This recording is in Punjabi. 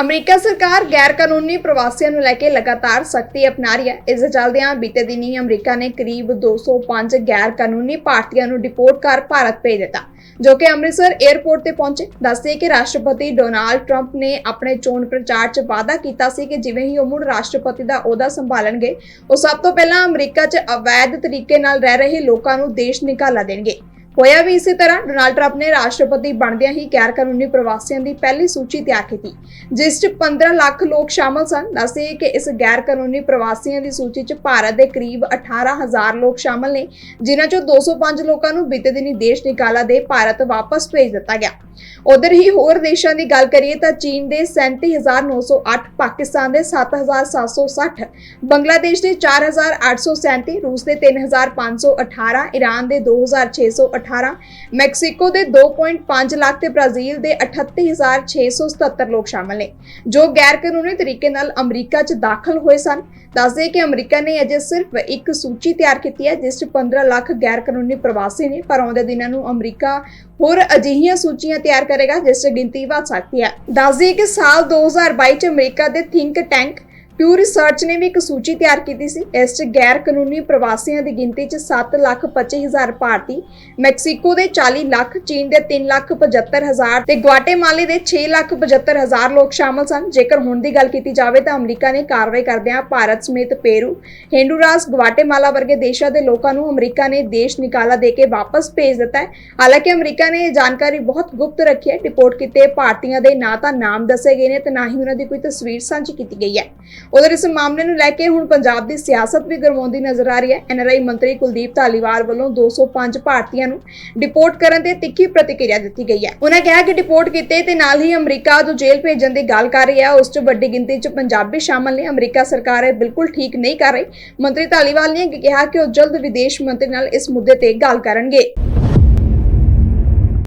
ਅਮਰੀਕਾ ਸਰਕਾਰ ਗੈਰ ਕਾਨੂੰਨੀ ਪ੍ਰਵਾਸੀਆਂ ਨੂੰ ਲੈ ਕੇ ਲਗਾਤਾਰ ਸਖਤੀ ਅਪਣਾ ਰਹੀ ਹੈ। ਇਸ ਦੇ ਚੱਲਦਿਆਂ ਬੀਤੇ ਦਿਨੀ ਅਮਰੀਕਾ ਨੇ ਕਰੀਬ 205 ਗੈਰ ਕਾਨੂੰਨੀ ਭਾਰਤੀਆਂ ਨੂੰ ਡਿਪੋਰਟ ਕਰ ਭਾਰਤ ਭੇਜ ਦਿੱਤਾ, ਜੋ ਕਿ ਅੰਮ੍ਰਿਤਸਰ 에ਅਰਪੋਰਟ ਤੇ ਪਹੁੰਚੇ। ਦੱਸਦੇ ਕਿ ਰਾਸ਼ਟਰਪਤੀ ਡੋਨਾਲਡ ਟਰੰਪ ਨੇ ਆਪਣੇ ਚੋਣ ਪ੍ਰਚਾਰ 'ਚ ਵਾਅਦਾ ਕੀਤਾ ਸੀ ਕਿ ਜਿਵੇਂ ਹੀ ਉਹ ਮੁੜ ਰਾਸ਼ਟਰਪਤੀ ਦਾ ਅਹੁਦਾ ਸੰਭਾਲਣਗੇ, ਉਹ ਸਭ ਤੋਂ ਪਹਿਲਾਂ ਅਮਰੀਕਾ 'ਚ ਅਵੈਧ ਤਰੀਕੇ ਨਾਲ ਰਹਿ ਰਹੇ ਲੋਕਾਂ ਨੂੰ ਦੇਸ਼ ਨਿਕਾਲਾ ਦੇਣਗੇ। ਹੋਇਆ ਵੀ ਇਸੇ ਤਰ੍ਹਾਂ ਡੋਨਾਲਡ ਟਰੰਪ ਨੇ ਰਾਸ਼ਟਰਪਤੀ ਬਣਦਿਆਂ ਹੀ ਗੈਰ ਕਾਨੂੰਨੀ ਪ੍ਰਵਾਸੀਆਂ ਦੀ ਪਹਿਲੀ ਸੂਚੀ ਤਿਆਰ ਕੀਤੀ, ਜਿਸ 'ਚ 15 ਲੱਖ ਲੋਕ ਸ਼ਾਮਲ ਸਨ। ਦੱਸਦੇ ਕਿ ਇਸ ਗੈਰ ਕਾਨੂੰਨੀ ਪ੍ਰਵਾਸੀਆਂ ਦੀ ਸੂਚੀ 'ਚ ਭਾਰਤ ਦੇ ਕਰੀਬ 18000 ਲੋਕ ਸ਼ਾਮਲ ਨੇ, ਜਿਨ੍ਹਾਂ 'ਚੋਂ 205 ਲੋਕਾਂ ਨੂੰ ਬੀਤੇ ਦਿਨੀ ਦੇਸ਼ ਨਿਕਾਲਾ ਦੇ ਭਾਰਤ ਵਾਪਸ ਭੇਜ ਦਿੱਤਾ ਗਿਆ। ਉਧਰ ਹੀ ਹੋਰ ਦੇਸ਼ਾਂ ਦੀ ਗੱਲ ਕਰੀਏ ਤਾਂ ਚੀਨ ਦੇ 37908 ਪਾਕਿਸਤਾਨ ਦੇ 7760 ਬੰਗਲਾਦੇਸ਼ ਦੇ 4837 ਰੂਸ ਦੇ 3518 ਈਰਾਨ ਦੇ 2618 ਮੈਕਸੀਕੋ ਦੇ 2.5 ਲੱਖ ਤੇ ਬ੍ਰਾਜ਼ੀਲ ਦੇ 38677 ਲੋਕ ਸ਼ਾਮਲ ਨੇ, ਜੋ ਗੈਰ ਕਾਨੂੰਨੀ ਤਰੀਕੇ ਨਾਲ ਅਮਰੀਕਾ 'ਚ ਦਾਖਲ ਹੋਏ ਸਨ। ਦੱਸਦੇ ਕਿ ਅਮਰੀਕਾ ਨੇ ਅਜੇ ਸਿਰਫ ਇੱਕ ਸੂਚੀ ਤਿਆਰ ਕੀਤੀ ਹੈ, ਜਿਸ 'ਚ 15 ਲੱਖ ਗੈਰ ਕਾਨੂੰਨੀ ਪ੍ਰਵਾਸੀ ਨੇ, ਪਰ ਆਉਂਦੇ ਦਿਨਾਂ ਨੂੰ ਅਮਰੀਕਾ ਹੋਰ ਅਜਿਹੀਆਂ ਸੂਚੀਆਂ ਤਿਆਰ ਕਰੇਗਾ, ਜਿਸ 'ਚ ਗਿਣਤੀ ਵੱਧ ਸਕਦੀ ਹੈ। ਦੱਸਦੇ ਕਿ ਸਾਲ 2022 'ਚ ਅਮਰੀਕਾ ਦੇ ਥਿੰਕ ਟੈਂਕ ਪਿਊ ਰਿਸਰਚ ਨੇ ਵੀ ਇੱਕ ਸੂਚੀ ਤਿਆਰ ਕੀਤੀ ਸੀ। ਇਸ 'ਚ ਗੈਰ ਕਾਨੂੰਨੀ ਪ੍ਰਵਾਸੀਆਂ ਦੀ ਗਿਣਤੀ 'ਚ 7 ਲੱਖ 25 ਹਜ਼ਾਰ ਭਾਰਤੀ, ਮੈਕਸੀਕੋ ਦੇ 40 ਲੱਖ, ਚੀਨ ਦੇ 3 ਲੱਖ 75 ਹਜ਼ਾਰ ਤੇ ਗੁਆਟੇਮਾਲੇ ਦੇ 6 ਲੱਖ 75 ਲੋਕ ਸ਼ਾਮਲ ਸਨ। ਜੇਕਰ ਹੁਣ ਦੀ ਗੱਲ ਕੀਤੀ ਜਾਵੇ ਤਾਂ ਅਮਰੀਕਾ ਨੇ ਕਾਰਵਾਈ ਕਰਦਿਆਂ ਭਾਰਤ ਸਮੇਤ ਪੇਰੂ, ਹੈਂਡੂਰਾਸ ਗੁਆਟੇਮਾਲਾ ਵਰਗੇ ਦੇਸ਼ਾਂ ਦੇ ਲੋਕਾਂ ਨੂੰ ਅਮਰੀਕਾ ਨੇ ਦੇਸ਼ ਨਿਕਾਲਾ ਦੇ ਕੇ ਵਾਪਸ ਭੇਜ ਦਿੱਤਾ ਹੈ। ਹਾਲਾਂਕਿ ਅਮਰੀਕਾ ਨੇ ਇਹ ਜਾਣਕਾਰੀ ਬਹੁਤ ਗੁਪਤ ਰੱਖੀ ਹੈ। ਰਿਪੋਰਟ ਕੀਤੇ ਭਾਰਤੀਆਂ ਦੇ ਨਾ ਤਾਂ ਨਾਮ ਦੱਸੇ ਗਏ ਨੇ ਤੇ ਨਾ ਹੀ ਉਹਨਾਂ ਦੀ ਕੋਈ ਤਸਵੀਰ ਸਾਂਝੀ ਕੀਤੀ ਗਈ ਹੈ। ਉਧਰ ਇਸ ਮਾਮਲੇ ਨੂੰ ਲੈ ਕੇ ਹੁਣ ਪੰਜਾਬ ਦੀ ਸਿਆਸਤ ਵੀ ਗਰਮਾਉਂਦੀ ਨਜ਼ਰ ਆ ਰਹੀ ਹੈ। ਐਨਆਰਆਈ ਮੰਤਰੀ ਕੁਲਦੀਪ ਧਾਲੀਵਾਲ ਵੱਲੋਂ 205 ਭਾਰਤੀਆਂ ਨੂੰ ਡਿਪੋਰਟ ਕਰਨ ਤੇ ਤਿੱਖੀ ਪ੍ਰਤੀਕਿਰਿਆ ਦਿੱਤੀ ਗਈ ਹੈ। ਉਹਨਾਂ ਕਿਹਾ ਕਿ ਡਿਪੋਰਟ ਕੀਤੇ ਤੇ ਨਾਲ ਹੀ ਅਮਰੀਕਾ ਤੋਂ ਜੇਲ੍ਹ ਭੇਜਣ ਦੀ ਗੱਲ ਕਰ ਰਹੀ ਹੈ। ਉਸ 'ਚ ਵੱਡੀ ਗਿਣਤੀ 'ਚ ਪੰਜਾਬੀ ਸ਼ਾਮਲ ਨੇ। ਅਮਰੀਕਾ ਸਰਕਾਰ ਇਹ ਬਿਲਕੁਲ ਠੀਕ ਨਹੀਂ ਕਰ ਰਹੀ। ਮੰਤਰੀ ਧਾਲੀਵਾਲ ਨੇ ਕਿਹਾ ਕਿ ਉਹ ਜਲਦ ਵਿਦੇਸ਼ ਮੰਤਰੀ ਨਾਲ ਇਸ ਮੁੱਦੇ ਤੇ ਗੱਲ ਕਰਨਗੇ।